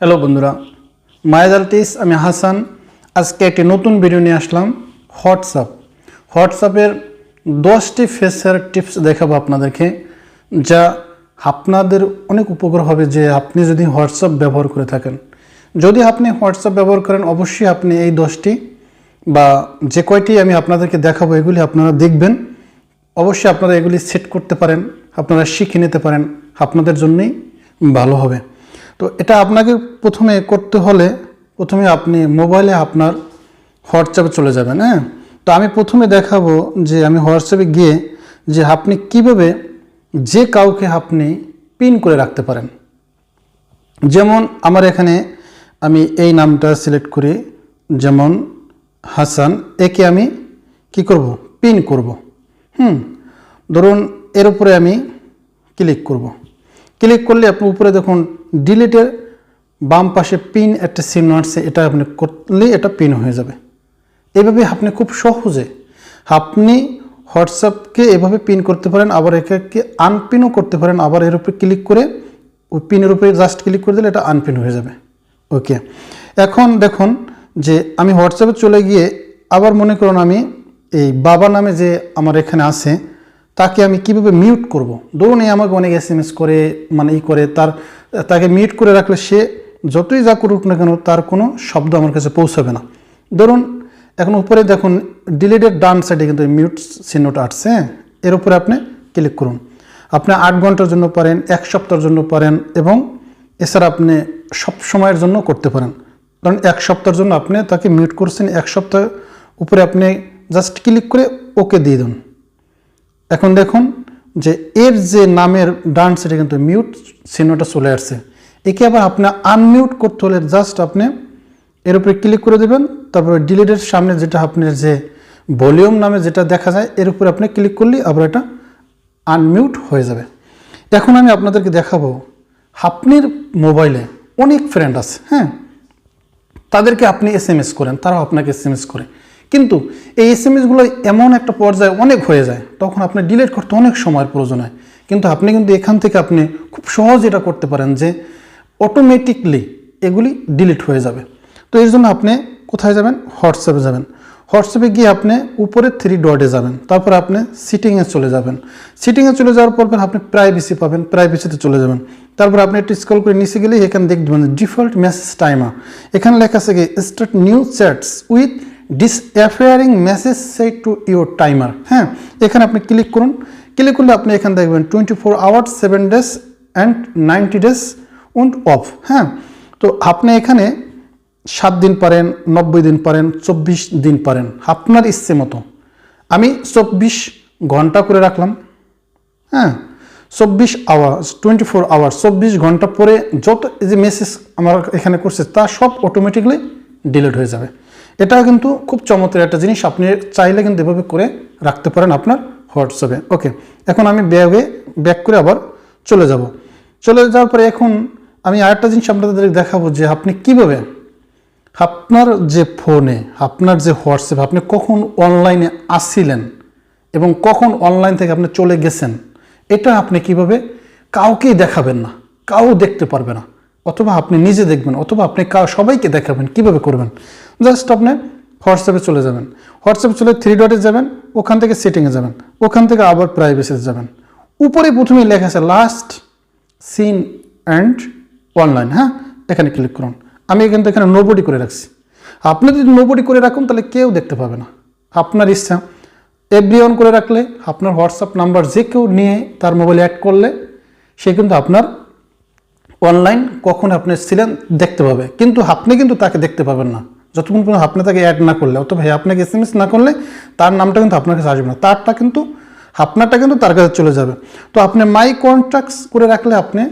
Hello বন্ধুরা মায়াজালটিস আমি হাসান। আজকে একটি নতুন ভিডিও নিয়ে আসলাম হোয়াটসঅ্যাপ হোয়াটসঅ্যাপের দশটি ফেসার টিপস দেখাবো আপনাদেরকে, যা আপনাদের অনেক উপকার হবে যে আপনি যদি হোয়াটসঅ্যাপ ব্যবহার করে থাকেন। যদি আপনি হোয়াটসঅ্যাপ ব্যবহার করেন, অবশ্যই আপনি এই দশটি বা যে কয়টি আমি আপনাদেরকে দেখাবো, এগুলি আপনারা দেখবেন। অবশ্যই আপনারা এগুলি সেট করতে পারেন, আপনারা শিখে নিতে পারেন, আপনাদের জন্যই ভালো হবে। তো এটা আপনাকে প্রথমে করতে হলে প্রথমে আপনি মোবাইলে আপনার হোয়াটসঅ্যাপে চলে যাবেন হ্যাঁ? তো আমি প্রথমে দেখাবো যে আমি হোয়াটসঅ্যাপে গিয়ে যে আপনি কীভাবে যে কাউকে আপনি পিন করে রাখতে পারেন। যেমন আমার এখানে আমি এই নামটা সিলেক্ট করি, যেমন হাসান, একে আমি কি করব? পিন করব। হুম, ধরুন এর উপরে আমি ক্লিক করব। ক্লিক করলে আপনি উপরে দেখুন ডিলিটের বাম পাশে পিন একটা চিহ্ন আসছে এটা আপনি করলে এটা পিন হয়ে যাবে। এভাবে আপনি খুব সহজে আপনি হোয়াটসঅ্যাপকে এভাবে পিন করতে পারেন, আবার একে আনপিনও করতে পারেন, আবার এর উপরে ক্লিক করে ওই পিনের উপরে জাস্ট ক্লিক করে দিলে এটা আনপিন হয়ে যাবে। ওকে এখন দেখুন যে আমি হোয়াটসঅ্যাপে চলে গিয়ে আবার মনে করুন আমি এই বাবা নামে যে আমার এখানে আছে তাকে আমি কীভাবে মিউট করব? ধরুন এই আমাকে অনেক এস এম এস করে মানে ই করে, তার, তাকে মিউট করে রাখলে সে যতই যা করুক না কেন তার কোনো শব্দ আমার কাছে পৌঁছাবে না। ধরুন, এখন উপরে দেখুন ডিলিটেড ডান সাইডে কিন্তু মিউট চিহ্নটা আসছে হ্যাঁ? এর উপরে আপনি ক্লিক করুন। আপনি আট ঘণ্টার জন্য পারেন, এক সপ্তাহের জন্য পারেন এবং এছাড়া আপনি সব সময়ের জন্য করতে পারেন। কারণ এক সপ্তাহের জন্য আপনি তাকে মিউট করছেন, এক সপ্তাহ উপরে আপনি জাস্ট ক্লিক করে ওকে দিয়ে দিন। এখন দেখুন যে এর যে নামের ডান সাইডে কিন্তু মিউট চিহ্নটা চলে আসছে। একে আবার আপনি আনমিউট করতে হলে জাস্ট আপনি এর উপরে ক্লিক করে দেবেন, তারপরে ডিলিটের সামনে যেটা আপনার যে ভলিউম নামে যেটা দেখা যায়, এর উপরে আপনি ক্লিক করলে আবার এটা আনমিউট হয়ে যাবে। এখন আমি আপনাদেরকে দেখাবো আপনার মোবাইলে অনেক ফ্রেন্ড আছে হ্যাঁ? তাদেরকে আপনি এস এম এস করেন, তারাও আপনাকে এস এম এস করে। কিন্তু এই এস এম এসগুলো এমন একটা পর্যায়ে অনেক হয়ে যায়, তখন আপনি ডিলিট করতে অনেক সময়ের প্রয়োজন হয়। কিন্তু আপনি কিন্তু এখান থেকে আপনি খুব সহজ এটা করতে পারেন যে অটোমেটিকলি এগুলি ডিলিট হয়ে যাবে। তো এর জন্য আপনি কোথায় যাবেন? হোয়াটসঅ্যাপে যাবেন। হোয়াটসঅ্যাপে গিয়ে আপনি উপরে থ্রি ডটে যাবেন। তারপর আপনি সিটিংয়ে চলে যাবেন। সিটিংয়ে চলে যাওয়ার পর আপনি প্রাইভেসি পাবেন প্রাইভেসিতে চলে যাবেন। তারপর আপনি একটু স্ক্রল করে নিচে গেলে এখানে দেখবেন ডিফল্ট মেসেজ টাইমার এখানে লেখা আছে কি start new chats with disappearing message set to your timer হ্যাঁ? এখানে আপনি ক্লিক করুন। ক্লিক করলে আপনি এখানে দেখবেন twenty four hours seven days and ninety days and off হ্যাঁ? তো আপনি এখানে সাত দিন পারেন, নব্বই দিন পারেন, চব্বিশ দিন পারেন, আপনার ইচ্ছে মতো। আমি চব্বিশ ঘণ্টা করে রাখলাম হ্যাঁ? চব্বিশ আওয়ার্স টোয়েন্টি ফোর আওয়ার্স চব্বিশ ঘণ্টা পরে যত যে মেসেজ আমার এখানে করছে, তা সব অটোমেটিকলি ডিলিট হয়ে যাবে। এটাও কিন্তু খুব চমৎকার একটা জিনিস। আপনি চাইলে কিন্তু এভাবে করে রাখতে পারেন আপনার হোয়াটসঅ্যাপে। ওকে, এখন আমি ব্যাগে ব্যাক করে আবার চলে যাব। চলে যাওয়ার পরে এখন আমি আরেকটা জিনিস আপনাদের দেখাবো যে আপনি কীভাবে আপনার যে ফোনে, আপনার যে হোয়াটসঅ্যাপ আপনি কখন অনলাইনে আসছিলেন এবং কখন অনলাইন থেকে আপনি চলে গেছেন, এটা আপনি কীভাবে কাউকেই দেখাবেন না, কাউ দেখতে পারবে না। অথবা আপনি নিজে দেখবেন, অথবা আপনি সবাইকে দেখাবেন, কীভাবে করবেন। জাস্ট আপনি হোয়াটসঅ্যাপে চলে যাবেন। হোয়াটসঅ্যাপে চলে থ্রি ডটে যাবেন, ওখান থেকে সেটিংয়ে যাবেন, ওখান থেকে আবার প্রাইভেসিতে যাবেন। উপরে প্রথমেই লেখা আছে লাস্ট সিন অ্যান্ড অনলাইন হ্যাঁ? এখানে ক্লিক করুন। আমি কিন্তু এখানে নোবডি করে রাখছি। আপনি যদি নোবডি করে রাখুন, তাহলে কেউ দেখতে পাবে না। আপনার ইচ্ছা এভরি অন করে রাখলে, আপনার হোয়াটসঅ্যাপ নাম্বার যে কেউ নিয়ে তার মোবাইলে অ্যাড করলে, সে কিন্তু আপনার অনলাইন কখন আপনি ছিলেন দেখতে পাবে। কিন্তু আপনি কিন্তু তাকে দেখতে পাবেন না। যতক্ষণ পর্যন্ত আপনি তাকে অ্যাড না করলে, অথবা আপনাকে এস এম এস না করলে, তার নামটা কিন্তু আপনার কাছে আসবে না। তারটা কিন্তু, আপনারটা কিন্তু তার কাছে চলে যাবে। তো আপনি মাই কন্ট্যাক্টস করে রাখলে আপনি,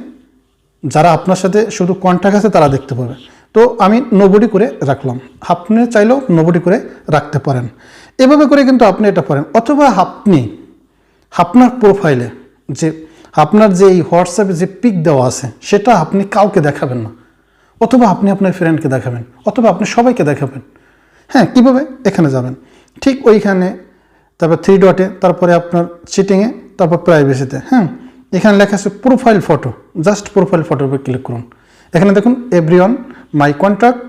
যারা আপনার সাথে শুধু কন্ট্যাক্ট আছে তারা দেখতে পাবে। তো আমি নোবডি করে রাখলাম। আপনি চাইলেও নোবডি করে রাখতে পারেন। এভাবে করে কিন্তু আপনি এটা পারেন অথবা আপনি, আপনার প্রোফাইলে যে আপনার যে এই হোয়াটসঅ্যাপে যে পিক দেওয়া আছে, সেটা আপনি কাউকে দেখাবেন না। অথবা আপনি আপনার ফ্রেন্ডকে দেখাবেন, অথবা আপনি সবাইকে দেখাবেন। হ্যাঁ কীভাবে? এখানে যাবেন। ঠিক ওইখানে, তারপর থ্রি ডটে তারপরে আপনার চিটিংয়ে তারপর প্রাইভেসিতে হ্যাঁ এখানে লেখা আছে প্রোফাইল ফটো জাস্ট প্রোফাইল ফটোর উপর ক্লিক করুন। এখানে দেখুন everyone my contact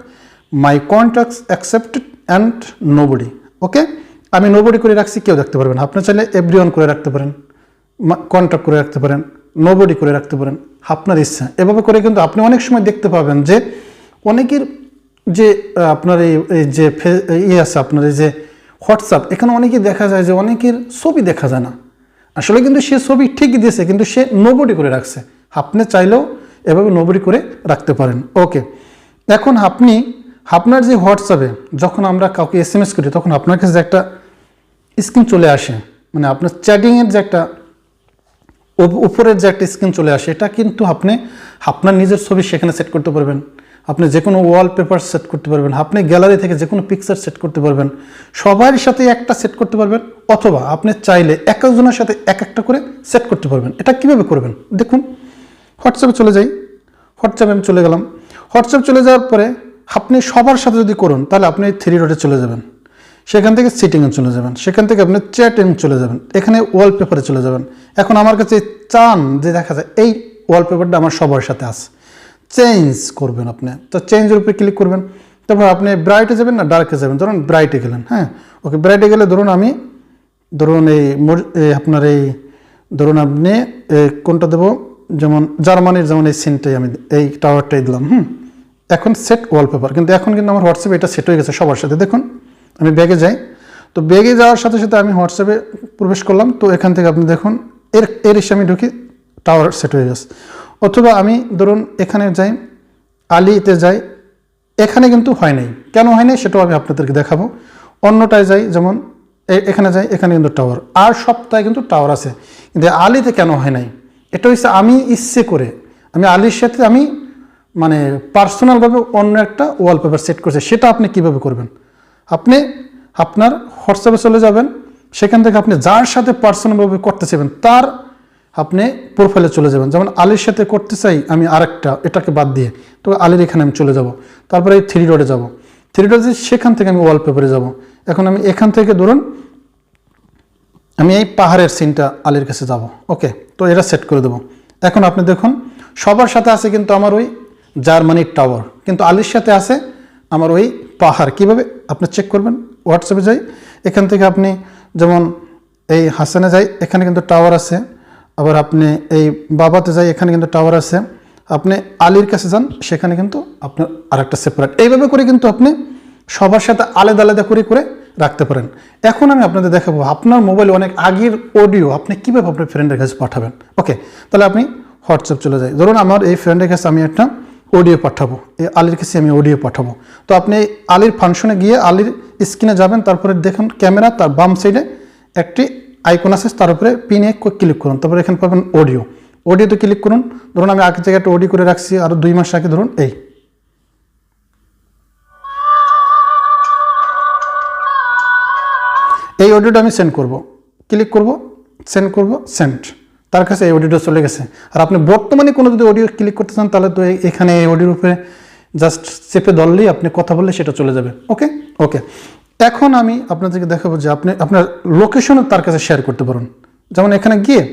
my contacts accepted and nobody okay আমি নোবডি করে রাখছি, কেউ দেখতে পারবেন আপনি চাইলে এভরিওয়ান করে রাখতে পারেন। কন্ট্যাক্ট করে রাখতে পারেন নোবডি করে রাখতে পারেন, আপনার ইচ্ছা। এভাবে করে কিন্তু আপনি অনেক সময় দেখতে পাবেন যে অনেকের যে আপনার এই যে ফে- ইয়ে আছে আপনার এই যে হোয়াটসঅ্যাপ এখানে অনেকেই দেখা যায় যে অনেকের ছবি দেখা যায় না। আসলে কিন্তু সে ছবি ঠিকই দিয়েছে, কিন্তু সে নোবডি করে রাখছে। আপনি চাইলেও এভাবে নোবডি করে রাখতে পারেন। ওকে এখন আপনি, আপনার যে হোয়াটসঅ্যাপে যখন আমরা কাউকে এস করি, তখন আপনার কাছে একটা স্ক্রিন চলে আসে। মানে আপনার চ্যাটিংয়ের যে একটা উপরের যে একটা স্ক্রিন চলে আসে, এটা কিন্তু আপনি, আপনার নিজের ছবি সেখানে সেট করতে পারবেন। আপনি যে কোনো ওয়ালপেপার সেট করতে পারবেন, আপনি গ্যালারি থেকে যে কোনো পিকচার সেট করতে পারবেন। সবার সাথে একটা সেট করতে পারবেন, অথবা আপনি চাইলে এক একজনের সাথে এক একটা করে সেট করতে পারবেন। এটা কীভাবে করবেন? দেখুন হোয়াটসঅ্যাপে চলে যাই। হোয়াটসঅ্যাপে আমি চলে গেলাম। হোয়াটসঅ্যাপ চলে যাওয়ার পরে আপনি সবার সাথে যদি করুন, তাহলে আপনি থ্রি রোডে চলে যাবেন। সেখান থেকে সিটিংয়ে চলে যাবেন। সেখান থেকে আপনি চ্যাটিং চলে যাবেন। এখানে ওয়ালপেপারে চলে যাবেন। এখন আমার কাছে চান যে দেখা যায়, এই ওয়ালপেপারটা আমার সবার সাথে আছে। চেঞ্জ করবেন আপনি। তো চেঞ্জের উপরে ক্লিক করবেন। তারপর আপনি ব্রাইটে যাবেন না ডার্কে যাবেন? ধরুন ব্রাইটে গেলেন হ্যাঁ? ওকে ব্রাইটে গেলে ধরুন আমি, ধরুন এই আপনার এই, ধরুন আপনি কোনটা দেবো? যেমন জার্মানির যেমন এই সিনটাই আমি এই টাওয়ারটাই দিলাম, হুম? এখন সেট ওয়ালপেপার কিন্তু এখন কিন্তু আমার হোয়াটসঅ্যাপে এটা সেট হয়ে গেছে সবার সাথে। দেখুন আমি ব্যাগে যাই। তো ব্যাগে যাওয়ার সাথে সাথে আমি হোয়াটসঅ্যাপে প্রবেশ করলাম। তো এখান থেকে আপনি দেখুন, এর এর এসে আমি ঢুকি টাওয়ার সেট হয়ে গেছে। অথবা আমি ধরুন এখানে যাই, আলিতে যাই, এখানে কিন্তু হয় নাই। কেন হয় নাই সেটাও আমি আপনাদেরকে দেখাবো। অন্যটায় যাই, যেমন এখানে যাই, এখানে কিন্তু টাওয়ার আর সপ্তাহে কিন্তু টাওয়ার আছে। কিন্তু আলিতে কেন হয় নাই? এটা হচ্ছে আমি ইচ্ছে করে। আমি আলির সাথে আমি মানে পার্সোনালভাবে অন্য একটা ওয়ালপেপার সেট করছি। সেটা আপনি কীভাবে করবেন? আপনি আপনার হোয়াটসঅ্যাপে চলে যাবেন, সেখান থেকে আপনি যার সাথে পার্সোনালভাবে করতে চাইবেন, তার আপনি প্রোফাইলে চলে যাবেন। যেমন আলির সাথে করতে চাই আমি আরেকটা, এটাকে বাদ দিয়ে, তো আলির এখানে আমি চলে যাব। তারপরে এই থ্রি রোডে যাব। থ্রি রোডে সেখান থেকে আমি ওয়ালপেপারে যাব। এখন আমি এখান থেকে ধরুন, আমি এই পাহাড়ের সিনটা আলির কাছে যাব। ওকে তো এটা সেট করে দেবো। এখন আপনি দেখুন, সবার সাথে আছে কিন্তু আমার ওই জার্মানির টাওয়ার কিন্তু আলির সাথে আছে আমার ওই পাহাড়, কীভাবে আপনি চেক করবেন? হোয়াটসঅ্যাপে যাই, এখান থেকে আপনি যেমন এই হাসানে যাই, এখানে কিন্তু টাওয়ার আছে। আবার আপনি এই বাবাতে যাই, এখানে কিন্তু টাওয়ার আছে। আপনি আলির কাছে যান, সেখানে কিন্তু আপনার আরেকটা সেপারেট এইভাবে করে কিন্তু আপনি সবার সাথে আলাদা আলাদা করে করে রাখতে পারেন। এখন আমি আপনাদের দেখাবো, আপনার মোবাইলে অনেক আগের অডিও আপনি কীভাবে আপনার ফ্রেন্ডের কাছে পাঠাবেন? ওকে তাহলে আপনি হোয়াটসঅ্যাপ চলে যাই। ধরুন আমার এই ফ্রেন্ডের কাছে আমি একটা অডিও পাঠাবো। এই আলির কাছে আমি অডিও পাঠাবো। তো আপনি আলির ফাংশনে গিয়ে আলির স্ক্রিনে যাবেন, তারপরে দেখুন ক্যামেরা তার বাম সাইডে একটি আইকন আছে, তার উপরে পিনে ক্লিক করুন। তারপরে এখানে পাবেন অডিও অডিওতে ক্লিক করুন। ধরুন আমি আগের জায়গায় একটা অডিও করে রাখছি আরও দুই মাস আগে ধরুন এই। এই অডিওটা আমি সেন্ড করব। ক্লিক করব সেন্ড করব সেন্ড তার কাছে এই অডিওটা চলে গেছে। আর আপনি বর্তমানে কোনো যদি অডিও ক্লিক করতে চান, তাহলে তো এখানে এই অডিওর উপরে জাস্ট চেপে ধরলেই আপনি কথা বললে সেটা চলে যাবে। ওকে ওকে এখন আমি আপনাদেরকে দেখাবো যে আপনি আপনার লোকেশনও তার কাছে শেয়ার করতে পারেন। যেমন এখানে গিয়ে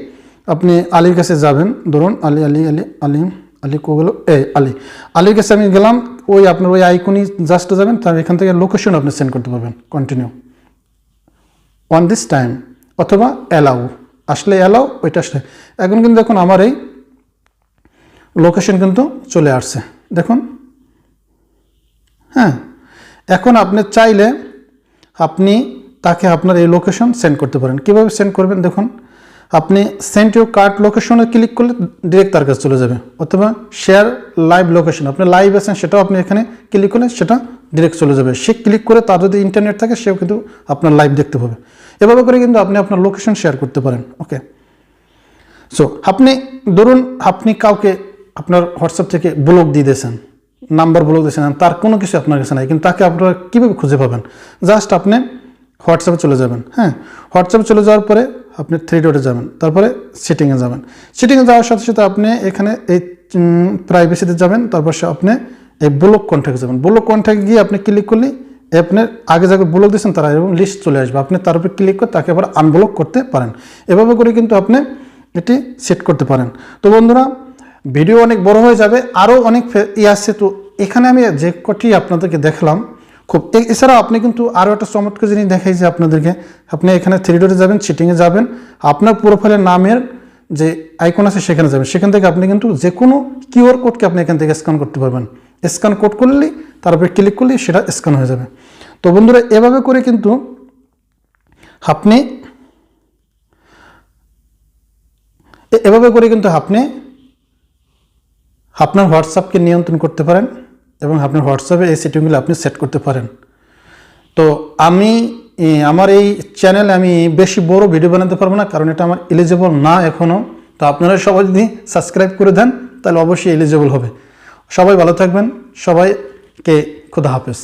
আপনি আলীর কাছে যাবেন। ধরুন আলী আলী আলী আলী আলী কোগুলো এই, আলী। আলীর কাছে আমি গেলাম, ওই আপনার ওই আইকনই জাস্ট যাবেন, তার এখান থেকে লোকেশন আপনি সেন্ড করতে পারবেন। কন্টিনিউ অন দিস টাইম অথবা অ্যালাউ আসলে অ্যালাউ ওইটা আসলে। এখন কিন্তু দেখুন আমার এই লোকেশন কিন্তু চলে আসছে। দেখুন। হ্যাঁ এখন আপনি চাইলে আপনি তাকে আপনার এই লোকেশন সেন্ড করতে পারেন। কীভাবে সেন্ড করবেন? দেখুন, আপনি সেন্ড ইউ কার্ড লোকেশনে ক্লিক করলে ডিরেক্ট তার কাছে চলে যাবে। অথবা শেয়ার লাইভ লোকেশন আপনি লাইভ আছেন সেটাও আপনি এখানে ক্লিক করলে সেটা ডিরেক্ট চলে যাবে। সে ক্লিক করে তার যদি ইন্টারনেট থাকে, সেও কিন্তু আপনার লাইভ দেখতে পাবে। এভাবে করে কিন্তু আপনি আপনার লোকেশন শেয়ার করতে পারেন। ওকে সো আপনি ধরুন আপনি কাউকে আপনার হোয়াটসঅ্যাপ থেকে ব্লক দিয়ে দিয়েছেন নাম্বার ব্লক দিয়েছেন তার কোনো কিছু আপনার কাছে নাই, কিন্তু তাকে আপনারা কীভাবে খুঁজে পাবেন? জাস্ট আপনি হোয়াটসঅ্যাপে চলে যাবেন হ্যাঁ? হোয়াটসঅ্যাপে চলে যাওয়ার পরে আপনি থ্রি ডটে যাবেন, তারপরে সেটিংয়ে যাবেন। সেটিংয়ে যাওয়ার সাথে সাথে আপনি এখানে এই প্রাইভেসিতে যাবেন, তারপর সে আপনি এই ব্লক কন্ট্যাক্ট যাবেন। ব্লক কন্ট্যাক্ট গিয়ে আপনি ক্লিক করলে আপনার আগে যাকে ব্লক দিয়েছেন তারা এরকম লিস্ট চলে আসবে। আপনি তার উপরে ক্লিক করে তাকে আবার আনব্লক করতে পারেন। এভাবে করে কিন্তু আপনি এটি সেট করতে পারেন। তো বন্ধুরা ভিডিও অনেক বড় হয়ে যাবে। আরও অনেক ই আসছে তো এখানে আমি যে কটি আপনাদেরকে দেখলাম, খুব এছাড়াও আপনি কিন্তু আরও একটা চমৎকার জিনিস দেখাই যে আপনাদেরকে। আপনি এখানে থ্রি ডোরে যাবেন চিটিংয়ে যাবেন। আপনার প্রোফাইলের নামের যে আইকন আছে সেখানে যাবেন। সেখান থেকে আপনি কিন্তু যে কোনো কিউআর কোডকে আপনি এখান থেকে স্ক্যান করতে পারবেন। স্ক্যান কোড করলেই তারপরে ক্লিক করলেই সেটা স্ক্যান হয়ে যাবে। তো বন্ধুরা, এভাবে করে কিন্তু আপনি এভাবে করে কিন্তু আপনি আপনার হোয়াটসঅ্যাপকে নিয়ন্ত্রণ করতে পারেন এবং আপনার হোয়াটসঅ্যাপে এই সেটিংগুলো আপনি সেট করতে পারেন। তো আমি আমার এই চ্যানেলে আমি বেশি বড় ভিডিও বানাতে পারব না, কারণ এটা আমার এলিজেবল না এখনও তো আপনারা সবাই যদি সাবস্ক্রাইব করে দেন, তাহলে অবশ্যই এলিজেবল হবে। সবাই ভালো থাকবেন। সবাইকে খুদা হাফেজ।